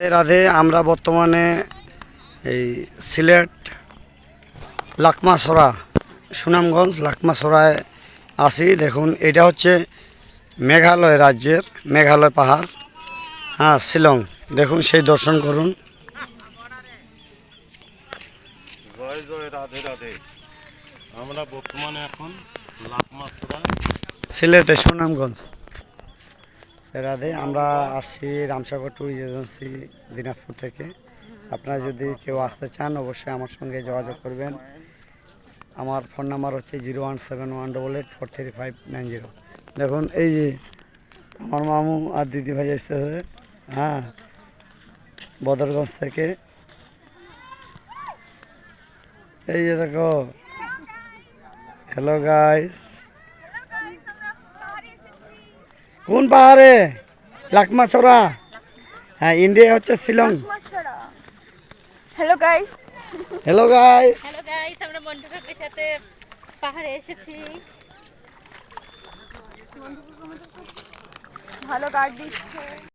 রাধে আমরা বর্তমানে এই সিলেট লাকমাসরা সুনামগঞ্জ লাকমাসরায় আছি। দেখুন এটা হচ্ছে মেঘালয় রাজ্যের মেঘালয় পাহাড়। হ্যাঁ শিলং। দেখুন সেই দর্শন করুন। জয় জয় রাধে রাধে। আমরা বর্তমানে এখন লাকমাসরা সিলেটে সুনামগঞ্জ। রাধে আমরা আসছি রামসাগর ট্যুরিস্ট এজেন্সি দিনাজপুর থেকে। আপনারা যদি কেউ আসতে চান, অবশ্যই আমার সঙ্গে যোগাযোগ করবেন। আমার ফোন নাম্বার হচ্ছে zero one seven one double eight four three five nine zero. দেখুন, এই যে আমার মামু আর দিদি ভাই আসতে হবে হ্যাঁ বদরগঞ্জ থেকে। এই যে দেখো হ্যালো গাইস কোন পাহাড়ে? লাকমাছড়া। হ্যাঁ ইন্ডিয়া হচ্ছে Shillong. Hello guys hello guys hello guys আমরা কাকুর সাথে পাহাড়ে এসেছি। ভালো গার্ড দিচ্ছে।